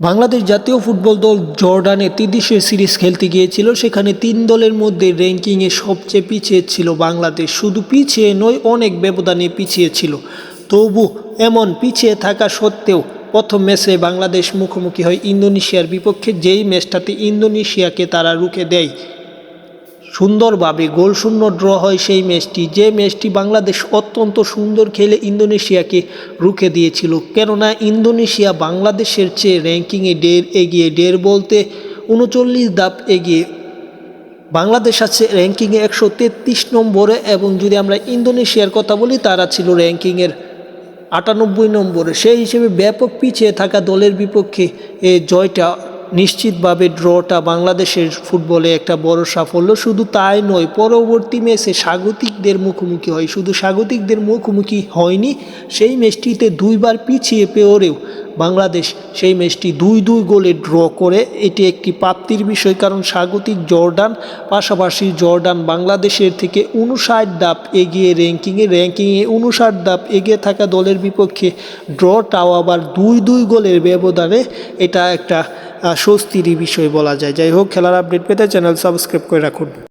বাংলাদেশ জাতীয় ফুটবল দল জর্ডানে ত্রিদেশীয় সিরিজ খেলতে গিয়েছিল। সেখানে তিন দলের মধ্যে র্যাঙ্কিংয়ে সবচেয়ে পিছিয়ে ছিল বাংলাদেশ। শুধু পিছিয়ে নয়, অনেক ব্যবধানে পিছিয়ে ছিল। তবু এমন পিছিয়ে থাকা সত্ত্বেও প্রথম ম্যাচে বাংলাদেশ মুখোমুখি হয় ইন্দোনেশিয়ার বিপক্ষে। যেই ম্যাচটাতে ইন্দোনেশিয়াকে তারা রুখে দেয় সুন্দরভাবে গোলশূন্য ড্র হয় সেই ম্যাচটি। যে ম্যাচটি বাংলাদেশ অত্যন্ত সুন্দর খেলে ইন্দোনেশিয়াকে রুখে দিয়েছিল। কেননা ইন্দোনেশিয়া বাংলাদেশের চেয়ে র্যাঙ্কিংয়ে ডের এগিয়ে ডের বলতে উনচল্লিশ ধাপ এগিয়ে বাংলাদেশ আছে র্যাঙ্কিংয়ে একশো তেত্রিশ নম্বরে এবং যদি আমরা ইন্দোনেশিয়ার কথা বলি, তারা ছিল র্যাঙ্কিংয়ের আটানব্বই নম্বরে। সেই হিসেবে ব্যাপক পিছিয়ে থাকা দলের বিপক্ষে এ জয়টা নিশ্চিতভাবে ড্রটা বাংলাদেশের ফুটবলে একটা বড় সাফল্য। শুধু তাই নয়, পরবর্তী ম্যাচে স্বাগতিকদের মুখোমুখি হয়। শুধু স্বাগতিকদের মুখোমুখি হয়নি, সেই ম্যাচটিতে দুইবার পিছিয়ে পেয়েও বাংলাদেশ সেই ম্যাচটি দুই দুই গোলে ড্র করে। এটি একটি প্রাপ্তির বিষয় কারণ স্বাগতিক জর্ডান, পাশাপাশি জর্ডান বাংলাদেশের থেকে উনষাট ধাপ এগিয়ে র্যাঙ্কিংয়ে র্যাঙ্কিংয়ে উনষাট ধাপ এগিয়ে থাকা দলের বিপক্ষে ড্রটাও আবার দুই দুই গোলের ব্যবধানে। এটা একটা স্বস্তিরই বিষয় বলা যায়। যাই হোক, খেলার আপডেট পেতে চ্যানেল সাবস্ক্রাইব করে রাখুন।